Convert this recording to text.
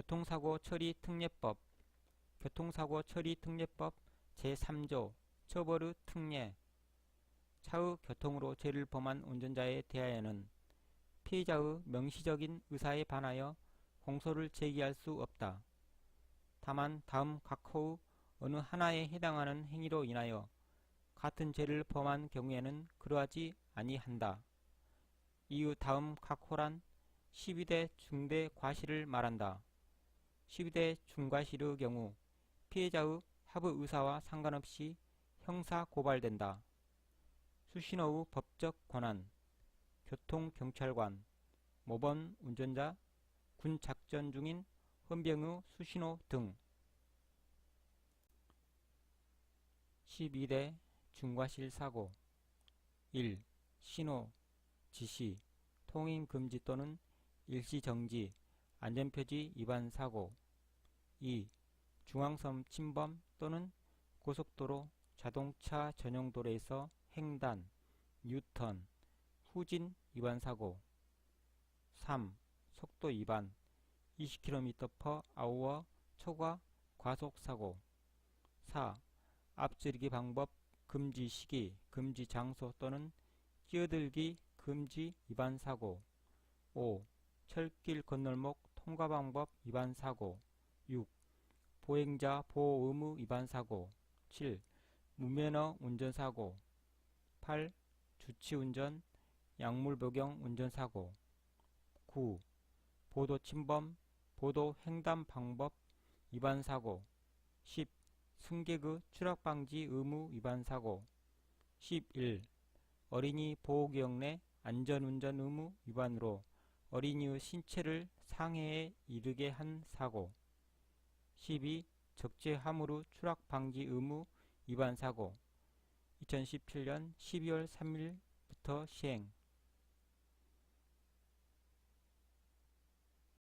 교통사고 처리 특례법 교통사고 처리 특례법 제3조 처벌의 특례 차의 교통으로 죄를 범한 운전자에 대하여는 피해자의 명시적인 의사에 반하여 공소를 제기할 수 없다. 다만 다음 각호의 어느 하나에 해당하는 행위로 인하여 같은 죄를 범한 경우에는 그러하지 아니한다. 이유 다음 각호란 12대 중대 과실을 말한다. 12대 중과실의 경우 피해자의 합의 의사와 상관없이 형사 고발된다. 수신호의 법적 권한, 교통경찰관, 모범 운전자, 군 작전 중인 헌병의 수신호 등 12대 중과실 사고 1. 신호, 지시, 통행 금지 또는 일시 정지, 안전표지 위반 사고 2. 중앙선 침범 또는 고속도로, 자동차 전용 도로에서 횡단, 유턴, 후진 위반 사고 3. 속도 위반 20km/h 초과 과속 사고 4. 앞지르기 방법 금지 시기, 금지 장소 또는 끼어들기 금지 위반 사고 5. 철길 건널목 통과 방법 위반 사고 6. 보행자 보호 의무 위반 사고 7. 무면허 운전 사고 8. 주치 운전 약물 복용 운전 사고 9. 보도 침범 보도 횡단 방법 위반 사고 10. 승객의 추락 방지 의무 위반 사고 11. 어린이 보호구역 내 안전운전 의무 위반으로 어린이의 신체를 상해에 이르게 한 사고. 12. 적재 화물의 추락 방지 의무 위반 사고. 2017년 12월 3일부터 시행